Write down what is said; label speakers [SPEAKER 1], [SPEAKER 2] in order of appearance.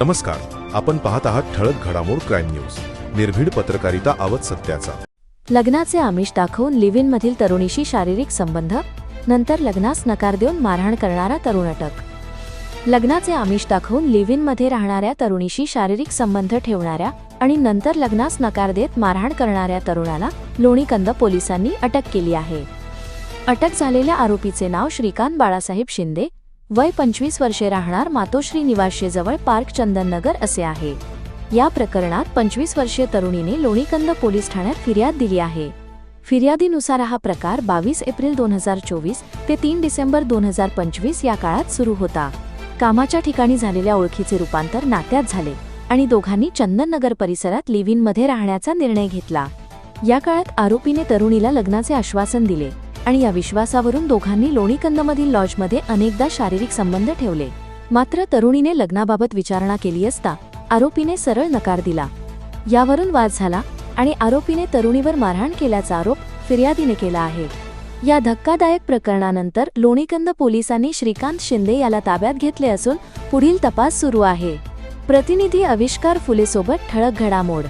[SPEAKER 1] नमस्कार. आपण पाहत आहात ठळक घडामोड क्राईम न्यूज. निर्भीड पत्रकारिता आवत सत्याचा.
[SPEAKER 2] लग्नाचे आमिष दाखवून लिव्हिन मधील तरुणीशी शारीरिक संबंध नंतर लग्नास नकार देऊन मारहाण करणारा तरुण अटक. लग्नाचे आमिष दाखवून लिव्हिनमध्ये राहणाऱ्या तरुणीशी शारीरिक संबंध ठेवणाऱ्या आणि नंतर लग्नास नकार देत मारहाण करणाऱ्या तरुणाला लोणीकंद पोलिसांनी अटक केली आहे. अटक झालेल्या आरोपीचे नाव श्रीकांत बाळासाहेब शिंदे वय पंचवीस वर्षे राहणार मातोश्री निवासशेजवळ पार्क चंदननगर असे आहे. या प्रकरणात पंचवीस वर्षीय तरुणीने लोणीकंद पोलीस ठाण्यात फिर्याद दिली आहे. फिर्यादीनुसार हा प्रकार बावीस एप्रिल दोन हजार चोवीस ते तीन डिसेंबर दोन हजार पंचवीस या काळात सुरू होता. कामाच्या ठिकाणी झालेल्या ओळखीचे रूपांतर नात्यात झाले आणि दोघांनी चंदननगर परिसरात लिव्हिनमध्ये राहण्याचा निर्णय घेतला. या काळात आरोपीने तरुणीला लग्नाचे आश्वासन दिले. आणि या विश्वासावरून दोघांनी लोणीकंदमधील लॉजमध्ये अनेकदा शारीरिक संबंध ठेवले. मात्र तरुणीने लग्नाबाबत विचारणा केली असता आरोपीने सरळ नकार दिला. यावरून वाद झाला आणि आरोपीने तरुणीवर मारहाण केल्याचा आरोप फिर्यादीने केला आहे. या धक्कादायक प्रकरणानंतर लोणीकंद पोलिसांनी श्रीकांत शिंदे याला ताब्यात घेतले असून पुढील तपास सुरू आहे. प्रतिनिधी आविष्कार फुलेसोबत ठळक घडामोड.